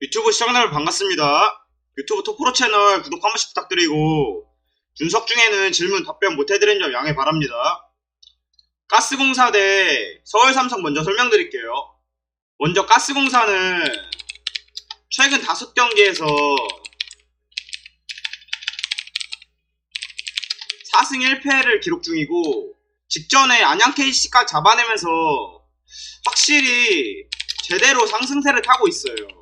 유튜브 시청자 여러분 반갑습니다. 유튜브 토프로 채널 구독 한 번씩 부탁드리고 분석 중에는 질문 답변 못 해드린 점 양해 바랍니다. 가스공사 대 서울삼성 먼저 설명드릴게요. 먼저 가스공사는 최근 다섯 경기에서 4승 1패를 기록 중이고 직전에 안양 KC까지 잡아내면서 확실히 제대로 상승세를 타고 있어요.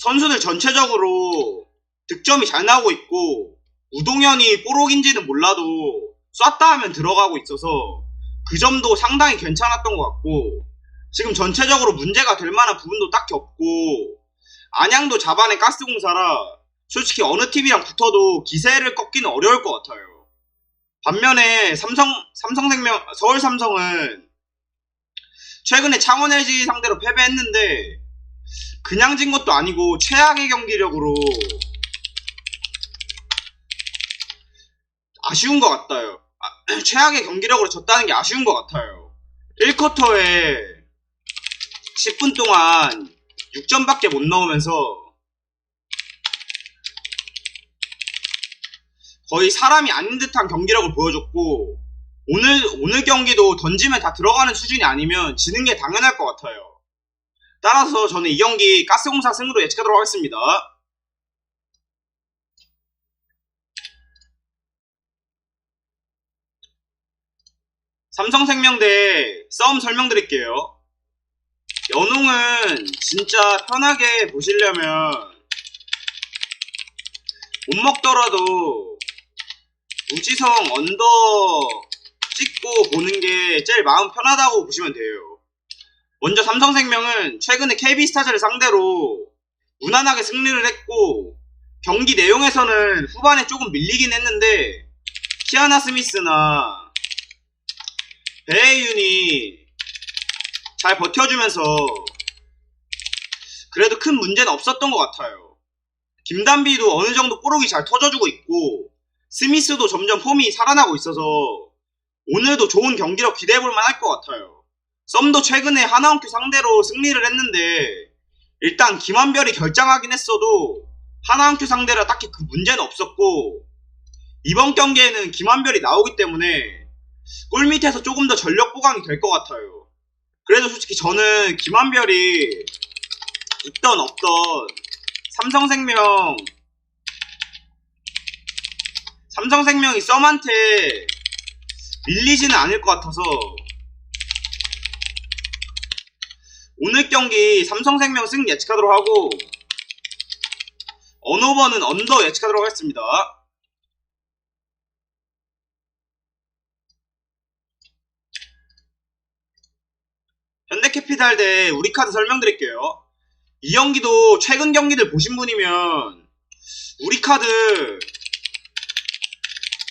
선수들 전체적으로 득점이 잘 나오고 있고 우동현이 뽀록인지는 몰라도 쐈다 하면 들어가고 있어서 그 점도 상당히 괜찮았던 것 같고 지금 전체적으로 문제가 될 만한 부분도 딱히 없고 안양도 잡아낸 가스공사라 솔직히 어느 팀이랑 붙어도 기세를 꺾기는 어려울 것 같아요. 반면에 삼성 삼성생명 서울 삼성은 최근에 창원 LG 상대로 패배했는데 그냥 진 것도 아니고 최악의 경기력으로 아쉬운 것 같아요. 아, 최악의 경기력으로 졌다는 게 아쉬운 것 같아요. 1쿼터에 10분 동안 6점밖에 못 넣으면서 거의 사람이 아닌 듯한 경기력을 보여줬고 오늘 오늘 경기도 던지면 다 들어가는 수준이 아니면 지는 게 당연할 것 같아요. 따라서 저는 이 경기 가스공사 승으로 예측하도록 하겠습니다. 삼성생명대 싸움 설명드릴게요. 연홍은 진짜 편하게 보시려면 못 먹더라도 우지성 언더 찍고 보는 게 제일 마음 편하다고 보시면 돼요. 먼저 삼성생명은 최근에 KB스타즈를 상대로 무난하게 승리를 했고 경기 내용에서는 후반에 조금 밀리긴 했는데 키아나 스미스나 배혜윤이 잘 버텨주면서 그래도 큰 문제는 없었던 것 같아요. 김단비도 어느 정도 뽀록이 잘 터져주고 있고 스미스도 점점 폼이 살아나고 있어서 오늘도 좋은 경기력 기대해볼 만할 것 같아요. 썸도 최근에 하나원큐 상대로 승리를 했는데 일단 김한별이 결장하긴 했어도 하나원큐 상대라 딱히 그 문제는 없었고 이번 경기에는 김한별이 나오기 때문에 골 밑에서 조금 더 전력 보강이 될 것 같아요. 그래도 솔직히 저는 김한별이 있던 없던 삼성생명 삼성생명이 썸한테 밀리지는 않을 것 같아서 오늘 경기 삼성생명 승 예측하도록 하고 언오버는 언더 예측하도록 하겠습니다. 현대캐피탈 대 우리카드 설명드릴게요. 이 경기도 최근 경기들 보신 분이면 우리카드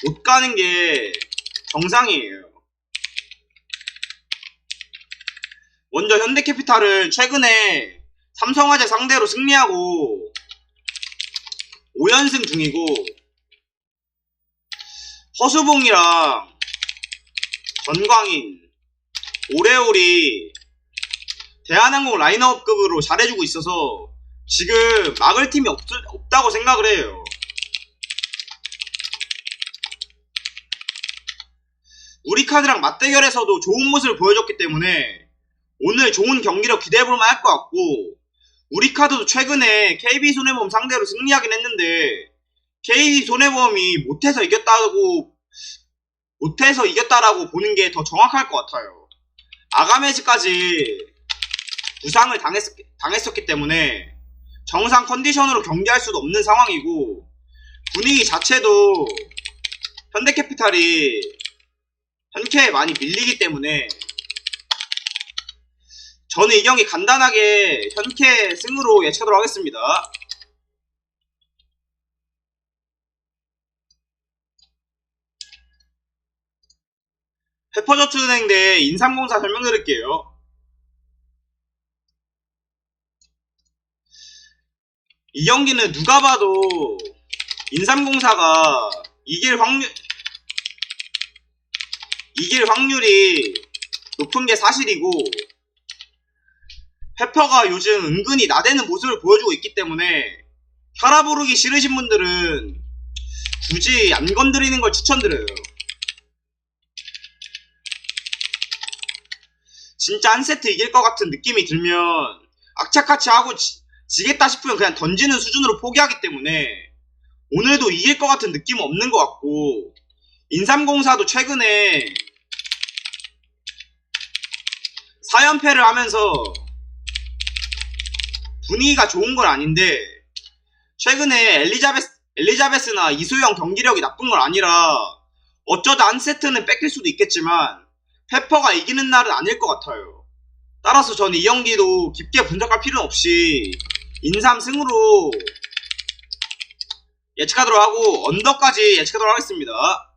못 가는 게 정상이에요. 먼저 현대캐피탈은 최근에 삼성화재 상대로 승리하고 5연승 중이고 허수봉이랑 전광인, 오레올이 대한항공 라인업급으로 잘해주고 있어서 지금 막을 팀이 없, 없다고 생각을 해요. 우리 카드랑 맞대결에서도 좋은 모습을 보여줬기 때문에 오늘 좋은 경기력 기대해볼 만할 것 같고 우리 카드도 최근에 KB 손해보험 상대로 승리하긴 했는데 KB 손해보험이 못해서 이겼다고 못해서 이겼다라고 보는 게 더 정확할 것 같아요. 아가메즈까지 부상을 당했, 당했었기 때문에 정상 컨디션으로 경기할 수도 없는 상황이고 분위기 자체도 현대캐피탈이 현캐에 많이 밀리기 때문에 저는 이 경기 간단하게 현캐 승으로 예측하도록 하겠습니다. 페퍼저축은행 대 인삼공사 설명드릴게요. 이 경기는 누가 봐도 인삼공사가 이길 확률 이길 확률이 높은 게 사실이고 페퍼가 요즘 은근히 나대는 모습을 보여주고 있기 때문에 혈압 오르기 싫으신 분들은 굳이 안 건드리는 걸 추천드려요. 진짜 한 세트 이길 것 같은 느낌이 들면 악착같이 하고 지, 지겠다 싶으면 그냥 던지는 수준으로 포기하기 때문에 오늘도 이길 것 같은 느낌은 없는 것 같고 인삼공사도 최근에 4연패를 하면서 분위기가 좋은 건 아닌데 최근에 엘리자베스, 엘리자베스나 이소영 경기력이 나쁜 건 아니라 어쩌다 한 세트는 뺏길 수도 있겠지만 페퍼가 이기는 날은 아닐 것 같아요. 따라서 저는 이 경기도 깊게 분석할 필요는 없이 인삼 승으로 예측하도록 하고 언더까지 예측하도록 하겠습니다.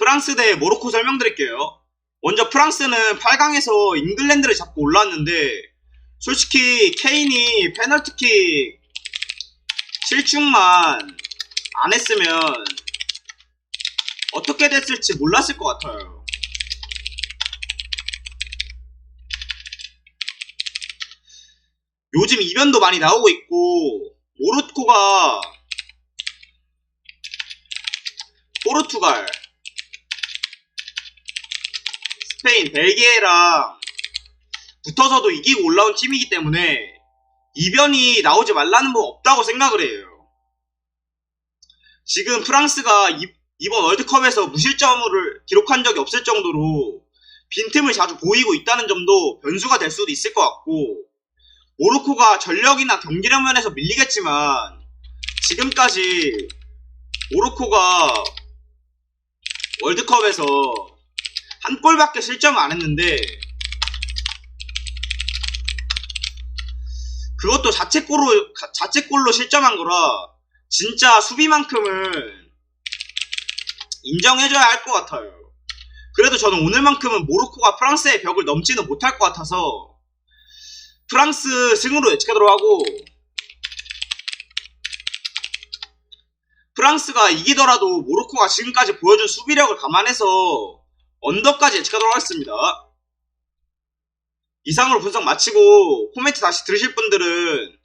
프랑스 대 모로코 설명드릴게요. 먼저 프랑스는 8강에서 잉글랜드를 잡고 올랐는데 솔직히 케인이 페널티킥 실축만 안 했으면 어떻게 됐을지 몰랐을 것 같아요. 요즘 이변도 많이 나오고 있고 모로코가 포르투갈 스페인, 벨기에랑 붙어서도 이기고 올라온 팀이기 때문에 이변이 나오지 말라는 법 없다고 생각을 해요. 지금 프랑스가 이, 이번 월드컵에서 무실점을 기록한 적이 없을 정도로 빈틈을 자주 보이고 있다는 점도 변수가 될 수도 있을 것 같고 모로코가 전력이나 경기력 면에서 밀리겠지만 지금까지 모로코가 월드컵에서 한 골밖에 실점 안 했는데 그것도 자책골로 가- 자책골로 실점한 거라 진짜 수비만큼은 인정해줘야 할 것 같아요. 그래도 저는 오늘만큼은 모로코가 프랑스의 벽을 넘지는 못할 것 같아서 프랑스 승으로 예측하도록 하고 프랑스가 이기더라도 모로코가 지금까지 보여준 수비력을 감안해서 언더까지 예측하도록 하겠습니다. 이상으로 분석 마치고 코멘트 다시 들으실 분들은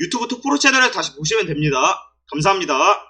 유튜브 투프로 채널에 다시 보시면 됩니다. 감사합니다.